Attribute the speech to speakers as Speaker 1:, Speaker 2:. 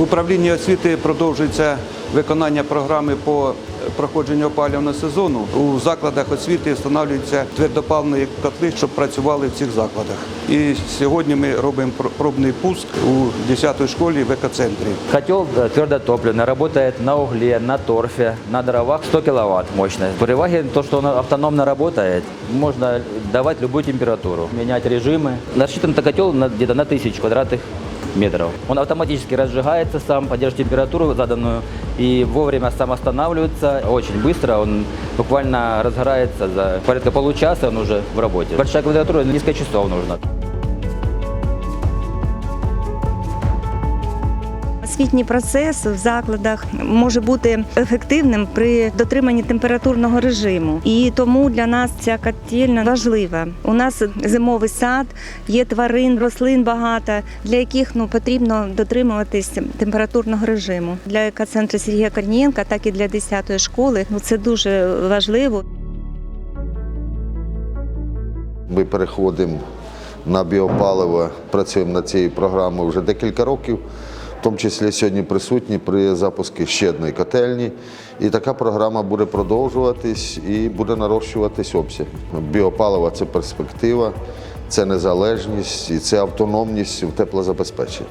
Speaker 1: В управлінні освіти продовжується виконання програми по проходженню опалювального сезону. У закладах освіти встановлюються твердопаливні котли, щоб працювали в цих закладах. І сьогодні ми робимо пр- пробний пуск у 10-й школі в екоцентрі.
Speaker 2: Котел да, твердотопливный, работает на угле, на торфе, на дровах 100 киловатт мощность. Переваги то, что он автономно работает, можно давать любую температуру, менять режимы. Рассчитан на котел на, где-то на 1000 квадратных метров. Он автоматически разжигается сам, поддерживает температуру заданную и вовремя сам останавливается. Очень быстро, он буквально разгорается за порядка получаса, он уже в работе. Большая квадратура, несколько часов нужно.
Speaker 3: Освітній процес в закладах може бути ефективним при дотриманні температурного режиму, і тому для нас ця котельня важлива. У нас зимовий сад, є тварин, рослин багато, для яких ну потрібно дотримуватись температурного режиму. Для екоцентру Сергія Корнієнка, так і для 10-ї школи. Ну це дуже важливо.
Speaker 4: Ми переходимо на біопаливо, працюємо над цією програмою вже декілька років, в тому числі сьогодні присутні при запуску ще одної котельні. І така програма буде продовжуватись і буде нарощуватись обсяг. Біопаливо це перспектива, це незалежність і це автономність в теплозабезпеченні.